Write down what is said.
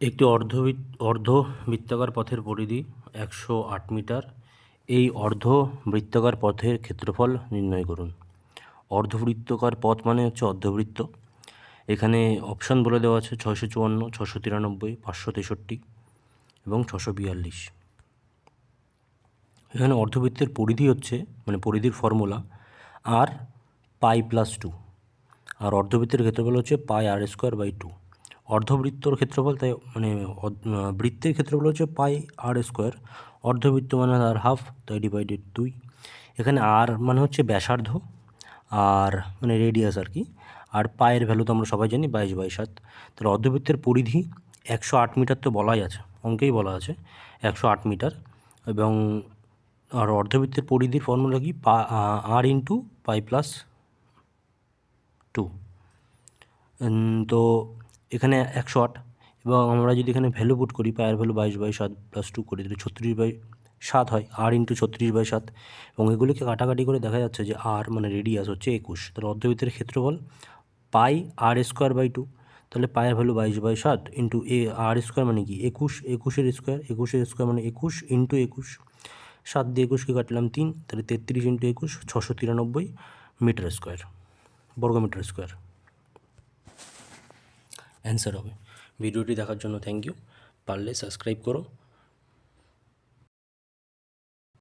একটি অর্ধবৃত অর্ধবৃত্তাকার পথের পরিধি, একশো আট মিটার। এই অর্ধবৃত্তাকার পথের ক্ষেত্রফল নির্ণয় করুন। অর্ধবৃত্তাকার পথ মানে হচ্ছে অর্ধবৃত্ত। এখানে অপশান বলে দেওয়া আছে ছয়শো চুয়ান্ন ছশো তিরানব্বই, পাঁচশো তেষট্টি এবং ছশো বিয়াল্লিশ। এখানে অর্ধবৃত্তের পরিধি হচ্ছে মানে পরিধির formula R pi plus two R অর্ধবৃত্তের ক্ষেত্রফল হচ্ছে pi R square by two অর্ধবৃত্তর ক্ষেত্রফল, তাই মানে বৃত্তের ক্ষেত্রফল হচ্ছে পাই আর স্কোয়ার অর্ধবৃত্ত মানে আর হাফ তাই ডিভাইডেড দুই। এখানে আর মানে হচ্ছে ব্যাসার্ধ, আর মানে রেডিয়াস আর কি। আর পায়ের ভ্যালু তো আমরা সবাই জানি, বাইশ বাই সাত। তাহলে অর্ধবৃত্তের পরিধি একশো আট মিটার তো বলাই আছে, অঙ্কেই বলা আছে, একশো আট মিটার। এবং আর অর্ধবৃত্তের পরিধির ফর্মুলা কি? পা R into pi plus two তো এখানে একশো আট এবং আমরা যদি এখানে ভ্যালু পুট করি পায়ের ভ্যালু বাইশ বাই সাত প্লাস টু করি তাহলে ছত্রিশ বাই সাত হয় আর ইন্টু ছত্রিশ বাই সাত। এবং এগুলিকে কাটাকাটি করে দেখা যাচ্ছে যে আর মানে রেডিয়াস হচ্ছে একুশ। তাহলে অর্ধবৃত্তের ক্ষেত্রফল pi R square by two তাহলে পায়ের ভ্যালু বাইশ বাই সাত ইন্টু এ আর স্কোয়ার মানে কি? একুশ, একুশের স্কোয়ার একুশের স্কোয়ার মানে একুশ ইন্টু একুশ। সাত দিয়ে একুশকে কাটলাম তিন, তাহলে তেত্রিশ ইন্টু একুশ, ছশো তিরানব্বই মিটার স্কোয়ার বর্গমিটার স্কোয়ার অ্যান্সার হবে। ভিডিওটি দেখার জন্য থ্যাংক ইউ পারলে সাবস্ক্রাইব করো।